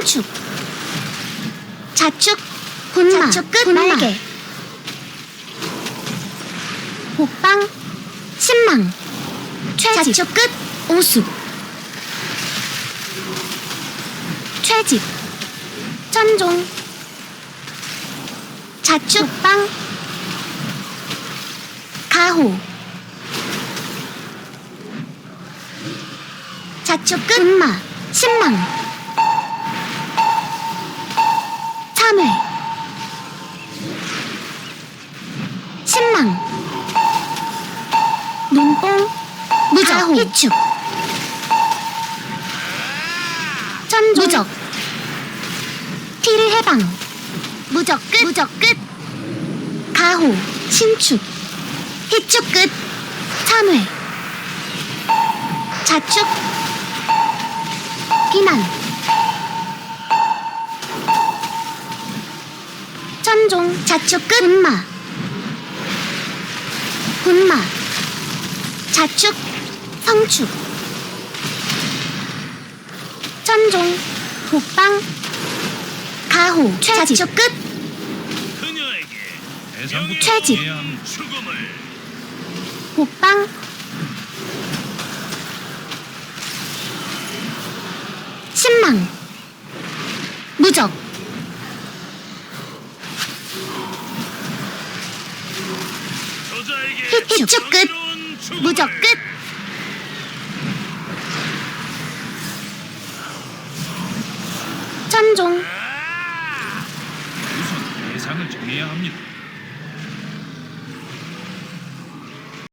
성축 자축 분마 자축 끝, 분마. 날개. 복방 신망 최집 자축 끝. 오수 최집 천종 자축 빵 가호 자축 끝. 분마 신망 참회. 신망. 눈뽕. 무적. 가호. 희축. 천종 무적. 티를 해방. 무적 끝. 무적 끝. 가호. 신축. 희축 끝. 참회. 자축. 비난 천종 자축 끝. 분마 분마 자축 성축 천종 복방 가호 최집 자축 끝. 그녀에게 최집. 죽음을 복방 신망 무적 희축 끝. 무적 끝 천종 아! 우선 대상을 정해야 합니다.